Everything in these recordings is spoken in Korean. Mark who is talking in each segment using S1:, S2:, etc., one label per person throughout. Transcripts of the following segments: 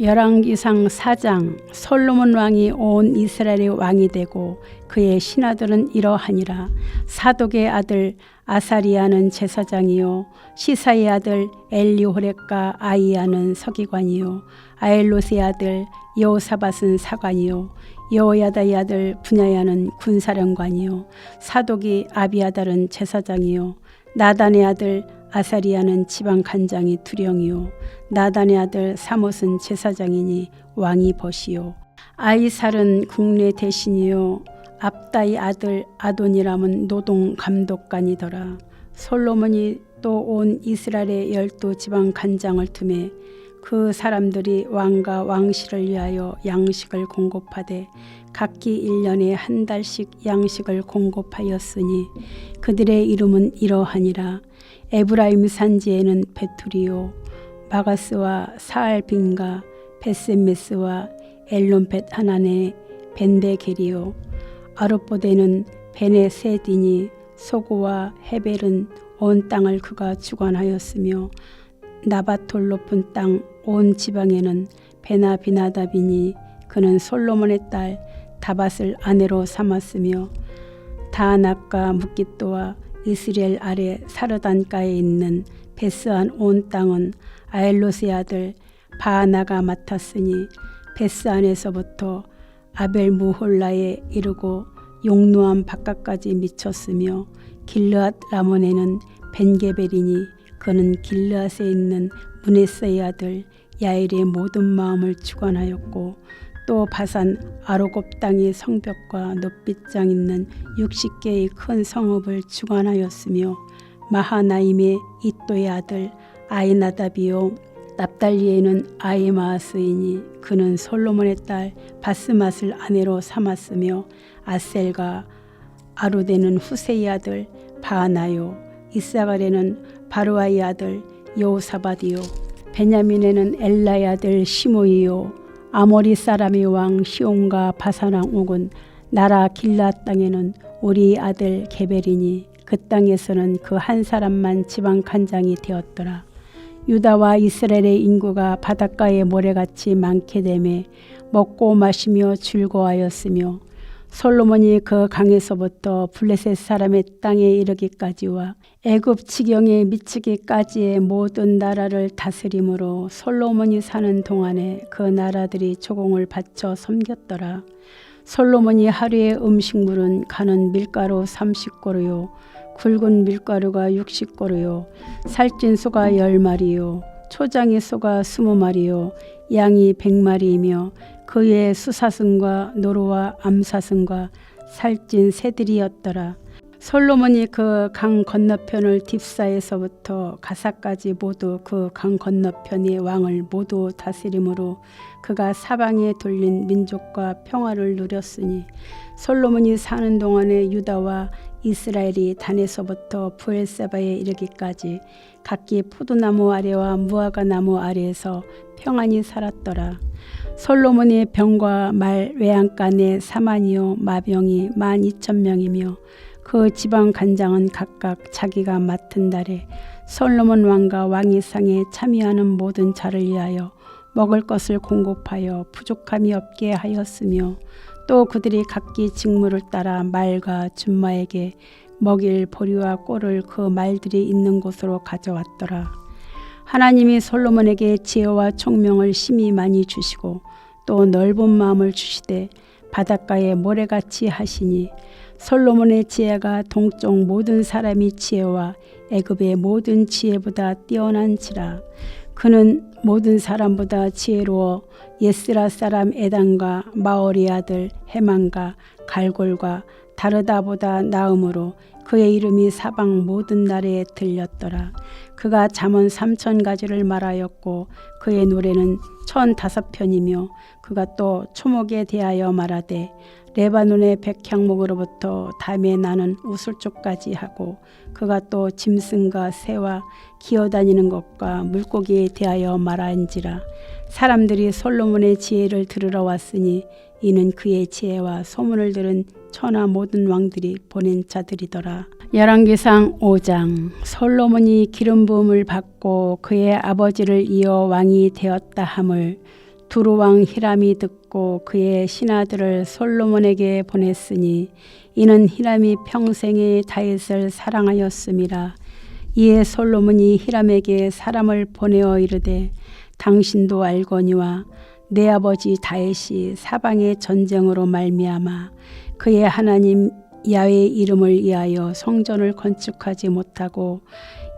S1: 열왕기상 4장 솔로몬 왕이 온 이스라엘의 왕이 되고 그의 신하들은 이러하니라. 사독의 아들 아사리아는 제사장이요. 시사의 아들 엘리호렉과 아이야는 서기관이요. 아엘롯의 아들 여호사밧은 사관이요. 여호야다의 아들 분야야는 군사령관이요. 사독이 아비아달은 제사장이요. 나단의 아들 아사리아는 지방 간장이 두령이요. 나단의 아들 사못은 제사장이니 왕이 벗이요. 아이살은 국내 대신이요. 압다의 아들 아도니람은 노동 감독관이더라. 솔로몬이 또 온 이스라엘의 열두 지방 간장을 tum에 그 사람들이 왕과 왕실을 위하여 양식을 공급하되 각기 일년에 한 달씩 양식을 공급하였으니 그들의 이름은 이러하니라. 에브라임 산지에는 베투리요 마가스와 사알빈과 베세메스와 엘론벳 하나네 벤베게리요. 아르보데는 베네세디니 소고와 헤벨은 온 땅을 그가 주관하였으며 나바톨 높은 땅 온 지방에는 베나 비나답이니 그는 솔로몬의 딸 다밧을 아내로 삼았으며 다낙과 묵기또와 이스라엘 아래 사르단가에 있는 베스한 온 땅은 아엘롯의 아들 바하나가 맡았으니 베스안에서부터 아벨 무홀라에 이르고 용노암 바깥까지 미쳤으며 길르앗 라몬에는 벤게벨이니 그는 길르앗에 있는 무네스의 아들 야일의 모든 마음을 주관하였고 또 바산 아로곱 땅의 성벽과 놋빛장 있는 60개의 큰 성읍을 주관하였으며 마하나임의 이또의 아들 아이나답이요 납달리에는 아이마스이니 그는 솔로몬의 딸 바스맛을 아내로 삼았으며 아셀과 아루데는 후세의 아들 바하나요 이사갈에는 바루아의 아들 여호사바디요 베냐민에는 엘라의 아들 시모이요 아모리 사람의 왕 시온과 바사랑 옥은 나라 길라 땅에는 우리 아들 게벨이니 그 땅에서는 그 한 사람만 지방 간장이 되었더라. 유다와 이스라엘의 인구가 바닷가의 모래같이 많게 되매 먹고 마시며 즐거워하였으며 솔로몬이 그 강에서부터 블레셋 사람의 땅에 이르기까지와 애굽 지경에 미치기까지의 모든 나라를 다스림으로 솔로몬이 사는 동안에 그 나라들이 조공을 바쳐 섬겼더라. 솔로몬이 하루의 음식물은 가는 밀가루 30고루요 굵은 밀가루가 60고루요 살찐 소가 10마리요 초장의 소가 20마리요 양이 100마리이며 그의 수사슴과 노루와 암사슴과 살찐 새들이었더라. 솔로몬이 그 강 건너편을 딥사에서부터 가사까지 모두 그 강 건너편의 왕을 모두 다스림으로 그가 사방에 돌린 민족과 평화를 누렸으니 솔로몬이 사는 동안에 유다와 이스라엘이 단에서부터 부엘세바에 이르기까지 각기 포도나무 아래와 무화과 나무 아래에서 평안히 살았더라. 솔로몬의 병과 말 외양간 내 사만이요 마병이 만 이천 명이며 그 지방 간장은 각각 자기가 맡은 달에 솔로몬 왕과 왕의 상에 참여하는 모든 자를 위하여 먹을 것을 공급하여 부족함이 없게 하였으며 또 그들이 각기 직무를 따라 말과 준마에게 먹일 보리와 꼴을 그 말들이 있는 곳으로 가져왔더라. 하나님이 솔로몬에게 지혜와 총명을 심히 많이 주시고 또 넓은 마음을 주시되 바닷가에 모래같이 하시니 솔로몬의 지혜가 동쪽 모든 사람의 지혜와 애굽의 모든 지혜보다 뛰어난지라 그는 모든 사람보다 지혜로워 예스라 사람 에단과 마오리 아들 헤만과 갈골과 다르다보다 나음으로 그의 이름이 사방 모든 나라에 들렸더라. 그가 잠언 삼천 가지를 말하였고 그의 노래는 천 다섯 편이며 그가 또 초목에 대하여 말하되 레바논의 백향목으로부터 담에 나는 우슬쪽까지 하고 그가 또 짐승과 새와 기어다니는 것과 물고기에 대하여 말한지라 사람들이 솔로몬의 지혜를 들으러 왔으니 이는 그의 지혜와 소문을 들은 천하 모든 왕들이 보낸 자들이더라. 열왕기상 5장 솔로몬이 기름 부음을 받고 그의 아버지를 이어 왕이 되었다 함을 두루 왕 히람이 듣고 그의 신하들을 솔로몬에게 보냈으니 이는 히람이 평생에 다윗을 사랑하였음이라 이에 솔로몬이 히람에게 사람을 보내어 이르되 당신도 알거니와 내 아버지 다윗이 사방의 전쟁으로 말미암아 그의 하나님 야훼 이름을 위하여 성전을 건축하지 못하고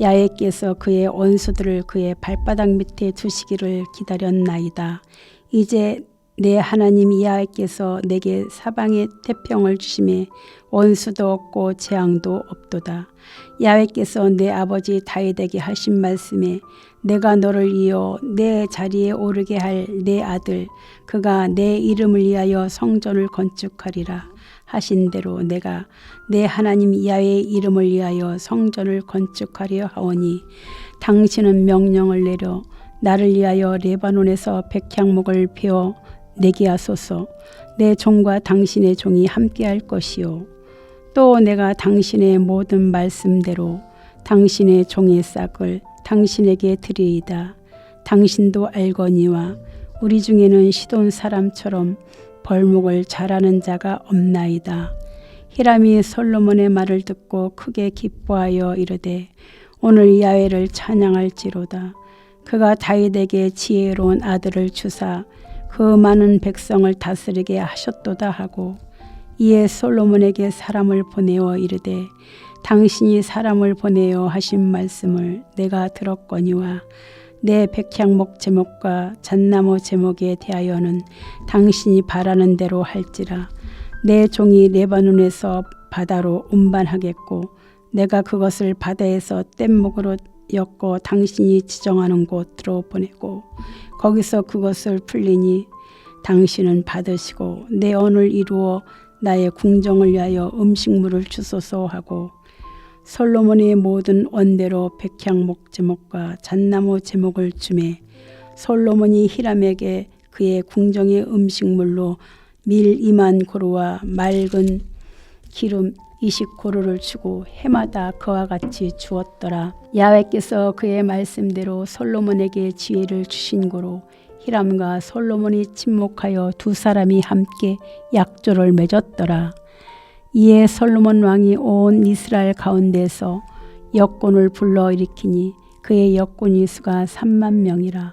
S1: 야훼께서 그의 원수들을 그의 발바닥 밑에 두시기를 기다렸나이다. 이제 내 하나님 야훼께서 내게 사방의 태평을 주심에 원수도 없고 재앙도 없도다. 야훼께서 내 아버지 다윗에게 하신 말씀에 내가 너를 이어 내 자리에 오르게 할 내 아들 그가 내 이름을 위하여 성전을 건축하리라 하신 대로 내가 내 하나님 야훼의 이름을 위하여 성전을 건축하려 하오니 당신은 명령을 내려 나를 위하여 레바논에서 백향목을 베어 내게 하소서 내 종과 당신의 종이 함께할 것이요 또 내가 당신의 모든 말씀대로 당신의 종의 싹을 당신에게 드리이다. 당신도 알거니와 우리 중에는 시돈 사람처럼 벌목을 잘하는 자가 없나이다. 히람이 솔로몬의 말을 듣고 크게 기뻐하여 이르되 오늘 야훼를 찬양할지로다. 그가 다윗에게 지혜로운 아들을 주사 그 많은 백성을 다스리게 하셨도다 하고 이에 솔로몬에게 사람을 보내어 이르되 당신이 사람을 보내어 하신 말씀을 내가 들었거니와 내 백향목 제목과 잣나무 제목에 대하여는 당신이 바라는 대로 할지라. 내 종이 레바논에서 바다로 운반하겠고 내가 그것을 바다에서 뗏목으로 엮어 당신이 지정하는 곳으로 보내고 거기서 그것을 풀리니 당신은 받으시고 내 언을 이루어 나의 궁정을 위하여 음식물을 주소서 하고 솔로몬의 모든 원대로 백향목 제목과 잣나무 제목을 주매 솔로몬이 히람에게 그의 궁정의 음식물로 밀 2만 고루와 맑은 기름 20고루를 주고 해마다 그와 같이 주었더라. 야훼께서 그의 말씀대로 솔로몬에게 지혜를 주신 고로 히람과 솔로몬이 침묵하여 두 사람이 함께 약조를 맺었더라. 이에 솔로몬 왕이 온 이스라엘 가운데서 역군을 불러 일으키니 그의 역군이 수가 3만 명이라.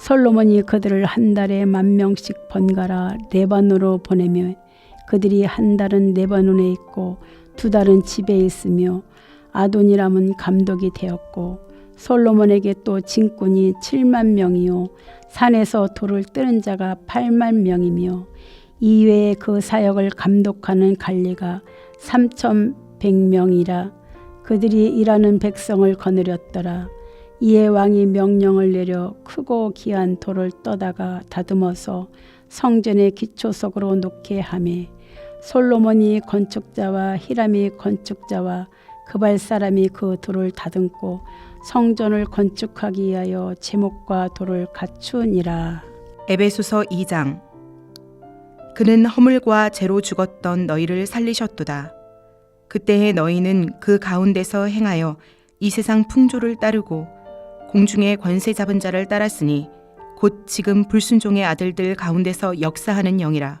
S1: 솔로몬이 그들을 한 달에 만 명씩 번갈아 레바논으로 보내며 그들이 한 달은 레바논에 있고 두 달은 집에 있으며 아도니람은 감독이 되었고 솔로몬에게 또 진군이 7만 명이요 산에서 돌을 뜨는 자가 8만 명이며 이외에 그 사역을 감독하는 관리가 3,100명이라 그들이 일하는 백성을 거느렸더라. 이에 왕이 명령을 내려 크고 귀한 돌을 떠다가 다듬어서 성전의 기초석으로 놓게 하매 솔로몬이 건축자와 히람이 건축자와 그발 사람이 그 돌을 다듬고 성전을 건축하기 위하여 제목과 돌을 갖추니라.
S2: 에베소서 2장 그는 허물과 죄로 죽었던 너희를 살리셨도다. 그때의 너희는 그 가운데서 행하여 이 세상 풍조를 따르고 공중의 권세 잡은 자를 따랐으니 곧 지금 불순종의 아들들 가운데서 역사하는 영이라.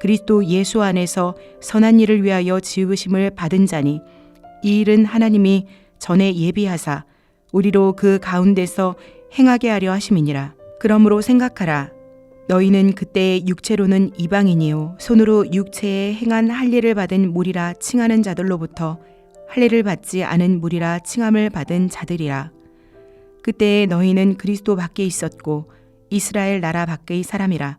S2: 그리스도 예수 안에서 선한 일을 위하여 지으심을 받은 자니 이 일은 하나님이 전에 예비하사 우리로 그 가운데서 행하게 하려 하심이니라. 그러므로 생각하라. 너희는 그때 육체로는 이방인이요 손으로 육체에 행한 할례를 받은 무리라 칭하는 자들로부터 할례를 받지 않은 무리라 칭함을 받은 자들이라. 그때에 너희는 그리스도 밖에 있었고 이스라엘 나라 밖의 사람이라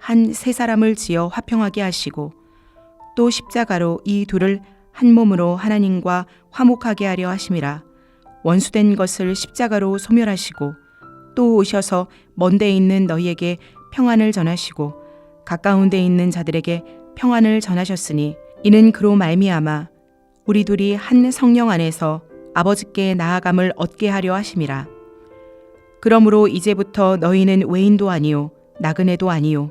S2: 한 세 사람을 지어 화평하게 하시고 또 십자가로 이 둘을 한 몸으로 하나님과 화목하게 하려 하심이라 원수된 것을 십자가로 소멸하시고 또 오셔서 먼데 있는 너희에게 평안을 전하시고 가까운 데 있는 자들에게 평안을 전하셨으니 이는 그로 말미암아 우리 둘이 한 성령 안에서 아버지께 나아감을 얻게 하려 하심이라. 그러므로 이제부터 너희는 외인도 아니요 나그네도 아니요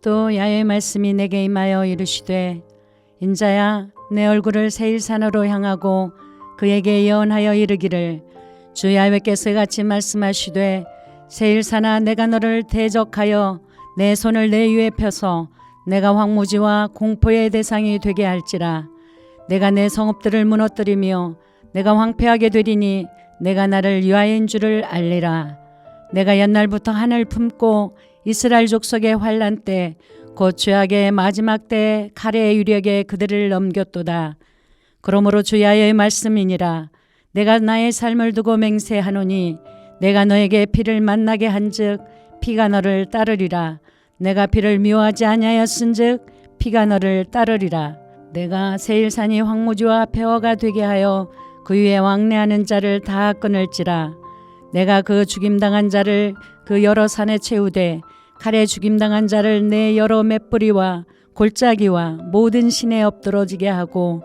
S3: 또 야의 말씀이 내게 임하여 이르시되 인자야 내 얼굴을 세일 산으로 향하고 그에게 예언하여 이르기를 주 야훼께서 같이 말씀하시되 세일 산아 내가 너를 대적하여 내 손을 내 위에 펴서 내가 황무지와 공포의 대상이 되게 할지라. 내가 내 성읍들을 무너뜨리며 내가 황폐하게 되리니 내가 나를 유아인 줄을 알리라. 내가 옛날부터 하늘 품고 이스라엘 족속의 환란 때 곧 죄악의 마지막 때 칼의 유력에 그들을 넘겼도다. 그러므로 주야의 말씀이니라. 내가 나의 삶을 두고 맹세하노니 내가 너에게 피를 만나게 한즉 피가 너를 따르리라. 내가 피를 미워하지 아니하였은즉 피가 너를 따르리라. 내가 세일산이 황무지와 폐허가 되게 하여 그 위에 왕래하는 자를 다 끊을지라. 내가 그 죽임당한 자를 그 여러 산에 채우되 칼에 죽임당한 자를 내 여러 맷뿌리와 골짜기와 모든 신에 엎드러지게 하고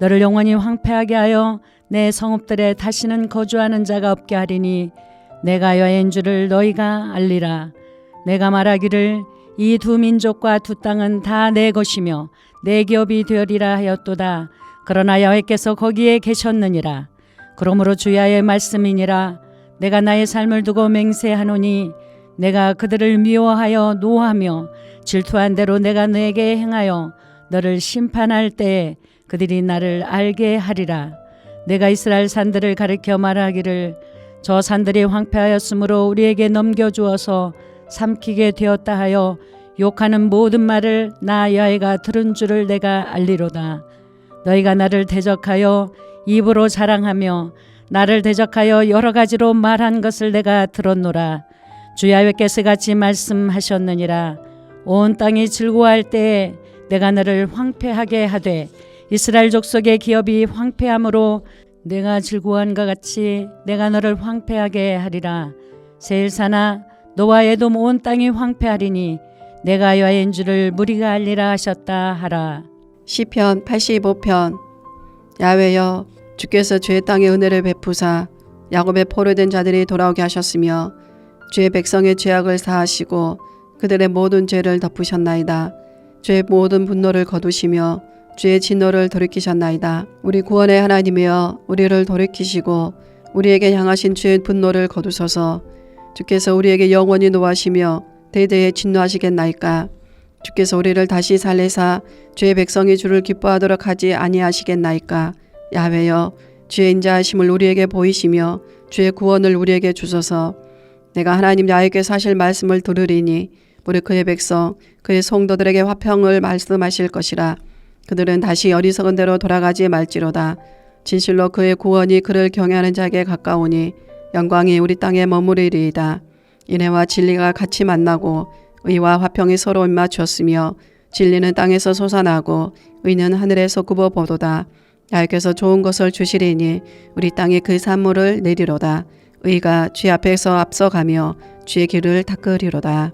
S3: 너를 영원히 황폐하게 하여 내 성읍들에 다시는 거주하는 자가 없게 하리니 내가 여인 줄을 너희가 알리라. 내가 말하기를 이 두 민족과 두 땅은 다 내 것이며 내 기업이 되리라 하였도다. 그러나 여호와께서 거기에 계셨느니라. 그러므로 주야의 말씀이니라. 내가 나의 삶을 두고 맹세하노니 내가 그들을 미워하여 노하며 질투한 대로 내가 너에게 행하여 너를 심판할 때에 그들이 나를 알게 하리라. 내가 이스라엘 산들을 가리켜 말하기를 저 산들이 황폐하였으므로 우리에게 넘겨주어서 삼키게 되었다 하여 욕하는 모든 말을 나 여호와가 들은 줄을 내가 알리로다. 너희가 나를 대적하여 입으로 자랑하며 나를 대적하여 여러 가지로 말한 것을 내가 들었노라. 주 야외께서 같이 말씀하셨느니라. 온 땅이 즐거워할 때에 내가 너를 황폐하게 하되 이스라엘 족속의 기업이 황폐함으로 내가 즐거워한 것 같이 내가 너를 황폐하게 하리라. 세일사나 너와 에돔 온 땅이 황폐하리니 내가 여인 줄을 무리가 알리라 하셨다 하라.
S4: 시편 85편 야외여 주께서 주의 땅에 은혜를 베푸사 야곱의 포로된 자들이 돌아오게 하셨으며 주의 백성의 죄악을 사하시고 그들의 모든 죄를 덮으셨나이다. 주의 모든 분노를 거두시며 주의 진노를 돌이키셨나이다. 우리 구원의 하나님이여 우리를 돌이키시고 우리에게 향하신 주의 분노를 거두소서 주께서 우리에게 영원히 노하시며 대대에 진노하시겠나이까 주께서 우리를 다시 살리사 주의 백성이 주를 기뻐하도록 하지 아니하시겠나이까 야외여 주의 인자하심을 우리에게 보이시며 주의 구원을 우리에게 주소서 내가 하나님 나에게 사실 말씀을 들으리니 우리 그의 백성 그의 성도들에게 화평을 말씀하실 것이라. 그들은 다시 어리석은 대로 돌아가지 말지로다. 진실로 그의 구원이 그를 경외하는 자에게 가까우니 영광이 우리 땅에 머무르리이다. 이내와 진리가 같이 만나고 의와 화평이 서로 맞췄으며 진리는 땅에서 솟아나고 의는 하늘에서 굽어보도다. 야에게서 좋은 것을 주시리니 우리 땅에 그 산물을 내리로다. 의가 주 앞에서 앞서가며 주의 길을 닦으리로다.